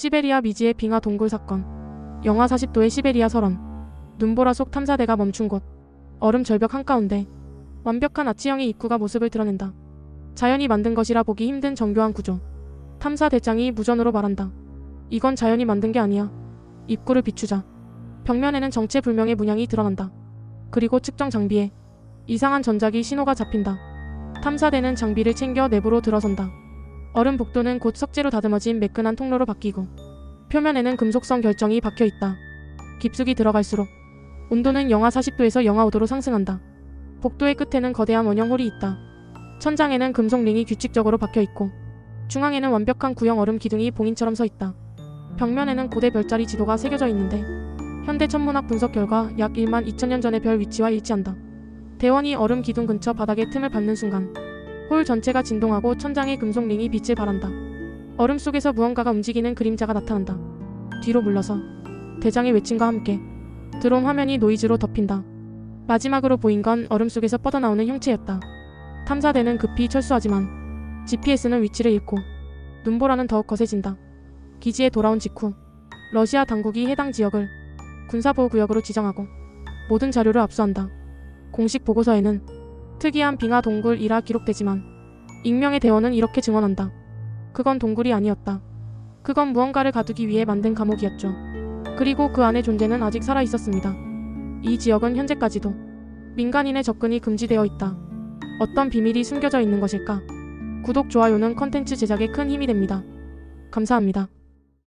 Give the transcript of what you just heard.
시베리아 미지의 빙하 동굴 사건. 영하 40도의 시베리아 설원. 눈보라 속 탐사대가 멈춘 곳. 얼음 절벽 한가운데 완벽한 아치형의 입구가 모습을 드러낸다. 자연이 만든 것이라 보기 힘든 정교한 구조. 탐사 대장이 무전으로 말한다. 이건 자연이 만든 게 아니야. 입구를 비추자. 벽면에는 정체불명의 문양이 드러난다. 그리고 측정 장비에 이상한 전자기 신호가 잡힌다. 탐사대는 장비를 챙겨 내부로 들어선다. 얼음 복도는 곧 석재로 다듬어진 매끈한 통로로 바뀌고 표면에는 금속성 결정이 박혀 있다. 깊숙이 들어갈수록 온도는 영하 40도에서 영하 5도로 상승한다. 복도의 끝에는 거대한 원형 홀이 있다. 천장에는 금속 링이 규칙적으로 박혀 있고 중앙에는 완벽한 구형 얼음 기둥이 봉인처럼 서 있다. 벽면에는 고대 별자리 지도가 새겨져 있는데 현대 천문학 분석 결과 약 1만 2천년 전의 별 위치와 일치한다. 대원이 얼음 기둥 근처 바닥에 틈을 밟는 순간 홀 전체가 진동하고 천장의 금속 링이 빛을 발한다. 얼음 속에서 무언가가 움직이는 그림자가 나타난다. 뒤로 물러서 대장의 외침과 함께 드론 화면이 노이즈로 덮인다. 마지막으로 보인 건 얼음 속에서 뻗어나오는 형체였다. 탐사대는 급히 철수하지만 GPS는 위치를 잃고 눈보라는 더욱 거세진다. 기지에 돌아온 직후 러시아 당국이 해당 지역을 군사보호구역으로 지정하고 모든 자료를 압수한다. 공식 보고서에는 특이한 빙하 동굴이라 기록되지만 익명의 대원은 이렇게 증언한다. 그건 동굴이 아니었다. 그건 무언가를 가두기 위해 만든 감옥이었죠. 그리고 그 안의 존재는 아직 살아 있었습니다. 이 지역은 현재까지도 민간인의 접근이 금지되어 있다. 어떤 비밀이 숨겨져 있는 것일까? 구독, 좋아요는 컨텐츠 제작에 큰 힘이 됩니다. 감사합니다.